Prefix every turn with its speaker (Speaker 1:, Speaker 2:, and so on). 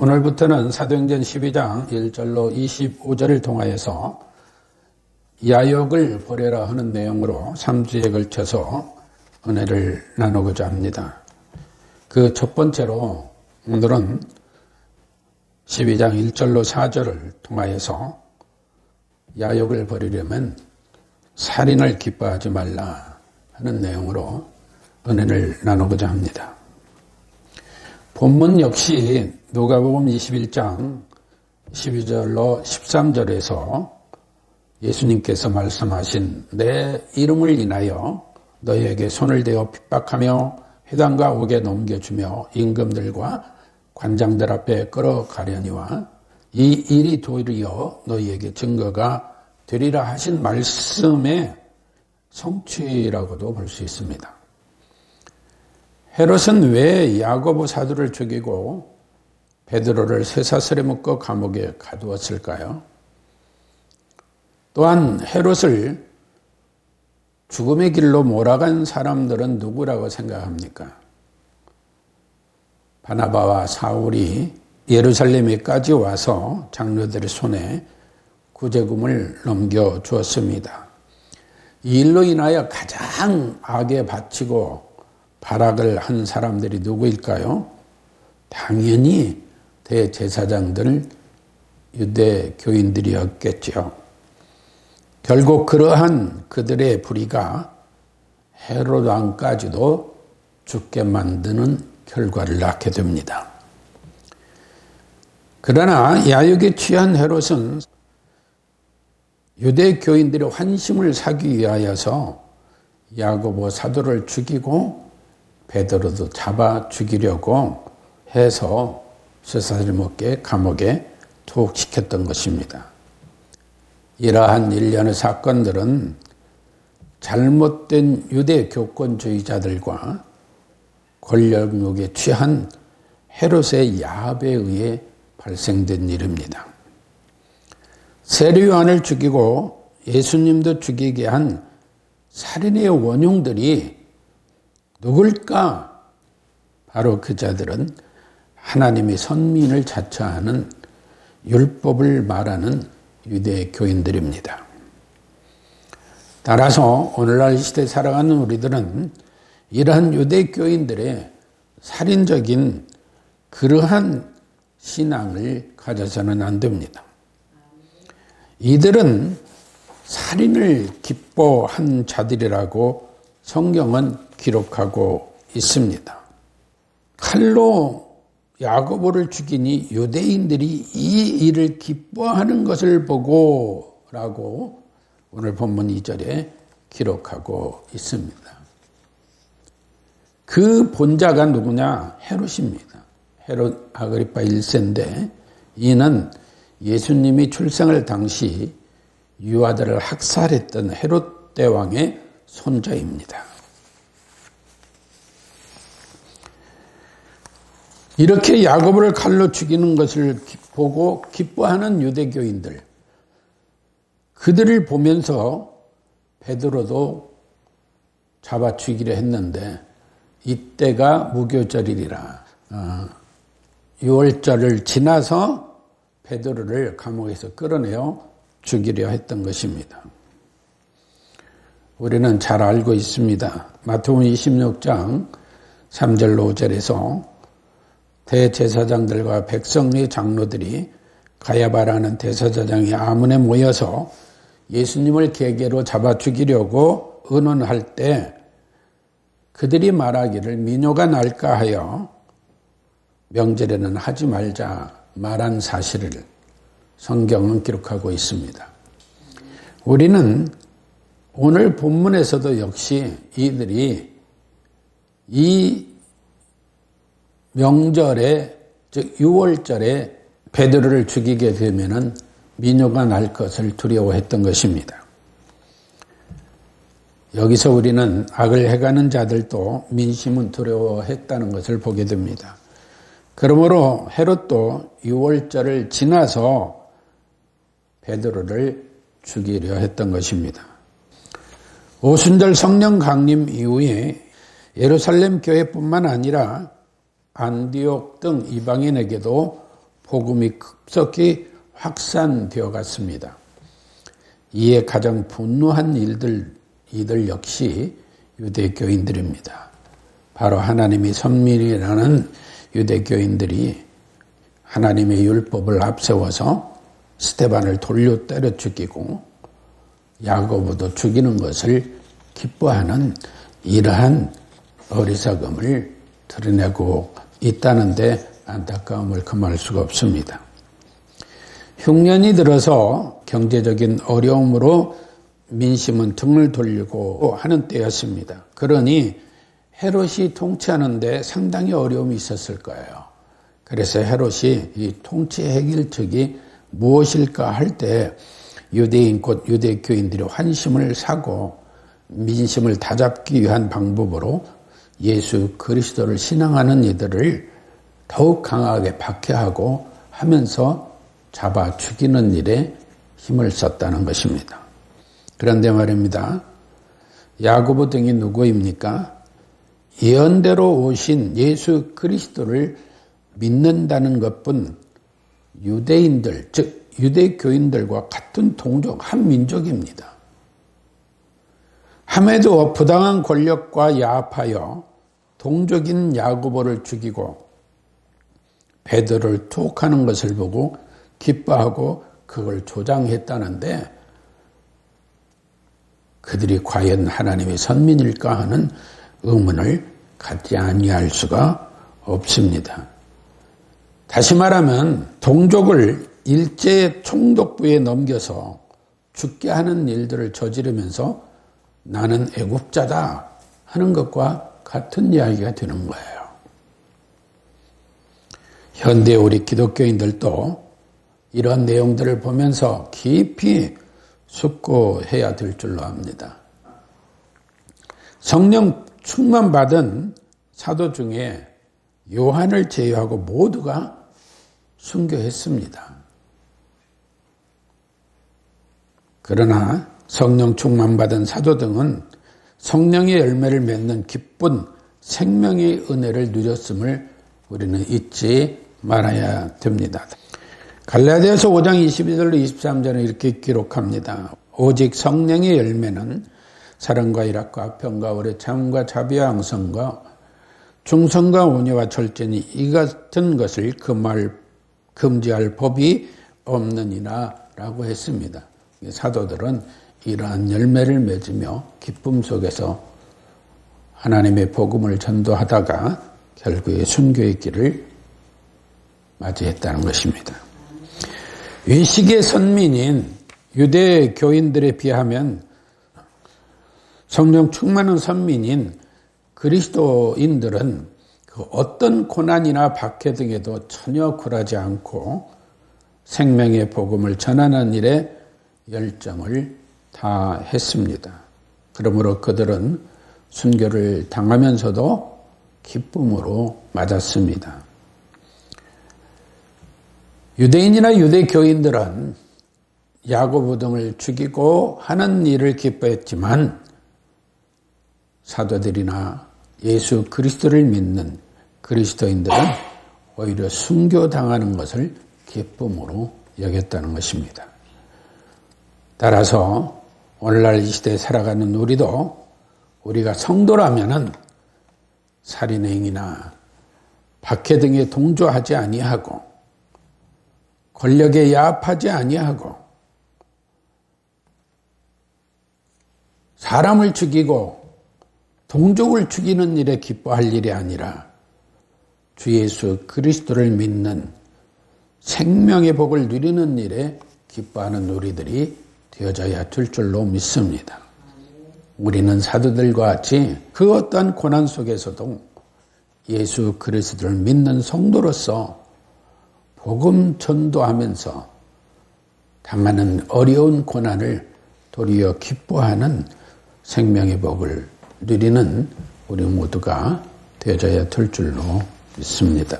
Speaker 1: 오늘부터는 사도행전 12장 1절로 25절을 통하여서 야욕을 버려라 하는 내용으로 3주에 걸쳐서 은혜를 나누고자 합니다. 그 첫 번째로 오늘은 12장 1절로 4절을 통하여서 야욕을 버리려면 살인을 기뻐하지 말라 하는 내용으로 은혜를 나누고자 합니다. 본문 역시 누가복음 21장 12절로 13절에서 예수님께서 말씀하신 내 이름을 인하여 너희에게 손을 대어 핍박하며 회당과 옥에 넘겨주며 임금들과 관장들 앞에 끌어가려니와 이 일이 도리어 너희에게 증거가 되리라 하신 말씀의 성취라고도 볼 수 있습니다. 헤롯은 왜 야고보 사도를 죽이고 베드로를 쇠사슬에 묶어 감옥에 가두었을까요? 또한 헤롯을 죽음의 길로 몰아간 사람들은 누구라고 생각합니까? 바나바와 사울이 예루살렘에까지 와서 장로들의 손에 구제금을 넘겨 주었습니다. 이 일로 인하여 가장 악에 바치고 발악을 한 사람들이 누구일까요? 당연히 대제사장들 유대 교인들이었겠죠. 결국 그러한 그들의 불의가 헤롯 왕까지도 죽게 만드는 결과를 낳게 됩니다. 그러나 야욕에 취한 헤롯은 유대 교인들의 환심을 사기 위하여서 야고보 사도를 죽이고 베드로도 잡아 죽이려고 해서 쇠사슬 먹게 감옥에 투옥시켰던 것입니다. 이러한 일련의 사건들은 잘못된 유대 교권주의자들과 권력욕에 취한 헤롯의 야합에 의해 발생된 일입니다. 세례요한을 죽이고 예수님도 죽이게 한 살인의 원흉들이 누굴까? 바로 그 자들은 하나님의 선민을 자처하는 율법을 말하는 유대 교인들입니다. 따라서 오늘날 시대에 살아가는 우리들은 이러한 유대 교인들의 살인적인 그러한 신앙을 가져서는 안 됩니다. 이들은 살인을 기뻐한 자들이라고 성경은 기록하고 있습니다. 칼로 야고보를 죽이니 유대인들이 이 일을 기뻐하는 것을 보고 라고 오늘 본문 2절에 기록하고 있습니다. 그 본자가 누구냐? 헤롯입니다. 헤롯 아그리파 1세인데 이는 예수님이 출생을 당시 유아들을 학살했던 헤롯 대왕의 손자입니다. 이렇게 야곱을 칼로 죽이는 것을 보고 기뻐하는 유대교인들, 그들을 보면서 베드로도 잡아 죽이려 했는데 이때가 무교절이라 어, 6월절을 지나서 베드로를 감옥에서 끌어내어 죽이려 했던 것입니다. 우리는 잘 알고 있습니다. 마태복음 26장 3절 5절에서 대제사장들과 백성의 장로들이 가야바라는 대사자장이 아문에 모여서 예수님을 계계로 잡아 죽이려고 의논할 때 그들이 말하기를 민요가 날까 하여 명절에는 하지 말자 말한 사실을 성경은 기록하고 있습니다. 우리는 오늘 본문에서도 역시 이들이 이 명절에 즉 6월절에 베드로를 죽이게 되면은 민요가 날 것을 두려워했던 것입니다. 여기서 우리는 악을 해가는 자들도 민심은 두려워했다는 것을 보게 됩니다. 그러므로 헤롯도 6월절을 지나서 베드로를 죽이려 했던 것입니다. 오순절 성령 강림 이후에 예루살렘 교회뿐만 아니라 안디옥 등 이방인에게도 복음이 급속히 확산되어 갔습니다. 이에 가장 분노한 일들, 이들 역시 유대교인들입니다. 바로 하나님이 선민이라는 유대교인들이 하나님의 율법을 앞세워서 스테반을 돌려 때려 죽이고 야고보도 죽이는 것을 기뻐하는 이러한 어리석음을 드러내고 있다는데 안타까움을 금할 수가 없습니다. 흉년이 들어서 경제적인 어려움으로 민심은 등을 돌리고 하는 때였습니다. 그러니 헤롯이 통치하는데 상당히 어려움이 있었을 거예요. 그래서 헤롯이 이 통치 해결책이 무엇일까 할 때 유대인 곧 유대교인들이 환심을 사고 민심을 다잡기 위한 방법으로 예수 그리스도를 신앙하는 이들을 더욱 강하게 박해하고 하면서 잡아 죽이는 일에 힘을 썼다는 것입니다. 그런데 말입니다. 야고보 등이 누구입니까? 예언대로 오신 예수 그리스도를 믿는다는 것뿐 유대인들, 즉 유대교인들과 같은 동족, 한 민족입니다. 함에도 부당한 권력과 야합하여 동족인 야고보를 죽이고 베드로를 투옥하는 것을 보고 기뻐하고 그걸 조장했다는데 그들이 과연 하나님의 선민일까 하는 의문을 갖지 아니할 수가 없습니다. 다시 말하면 동족을 일제 총독부에 넘겨서 죽게 하는 일들을 저지르면서 나는 애국자다 하는 것과 같은 이야기가 되는 거예요. 현대 우리 기독교인들도 이런 내용들을 보면서 깊이 숙고해야 될 줄로 압니다. 성령 충만 받은 사도 중에 요한을 제외하고 모두가 순교했습니다. 그러나 성령 충만받은 사도 등은 성령의 열매를 맺는 기쁜 생명의 은혜를 누렸음을 우리는 잊지 말아야 됩니다. 갈라디아서 5장 22절로 23절은 이렇게 기록합니다. 오직 성령의 열매는 사랑과 일학과 평과 오래 참과 자비와 양성과 중성과 온유와 절제니 이 같은 것을 금할 금지할 법이 없느니라 라고 했습니다. 사도들은 이러한 열매를 맺으며 기쁨 속에서 하나님의 복음을 전도하다가 결국에 순교의 길을 맞이했다는 것입니다. 위식의 선민인 유대 교인들에 비하면 성령 충만한 선민인 그리스도인들은 그 어떤 고난이나 박해 등에도 전혀 굴하지 않고 생명의 복음을 전하는 일에 열정을 다 했습니다. 그러므로 그들은 순교를 당하면서도 기쁨으로 맞았습니다. 유대인이나 유대 교인들은 야고보 등을 죽이고 하는 일을 기뻐했지만 사도들이나 예수 그리스도를 믿는 그리스도인들은 오히려 순교당하는 것을 기쁨으로 여겼다는 것입니다. 따라서 오늘날 이 시대에 살아가는 우리도 우리가 성도라면은 살인행위나 박해 등에 동조하지 아니하고 권력에 야합하지 아니하고 사람을 죽이고 동족을 죽이는 일에 기뻐할 일이 아니라 주 예수 그리스도를 믿는 생명의 복을 누리는 일에 기뻐하는 우리들이 되어져야 될 줄로 믿습니다. 우리는 사도들과 같이 그 어떠한 고난 속에서도 예수 그리스도를 믿는 성도로서 복음 전도하면서 당하는 어려운 고난을 도리어 기뻐하는 생명의 복을 누리는 우리 모두가 되어져야 될 줄로 믿습니다.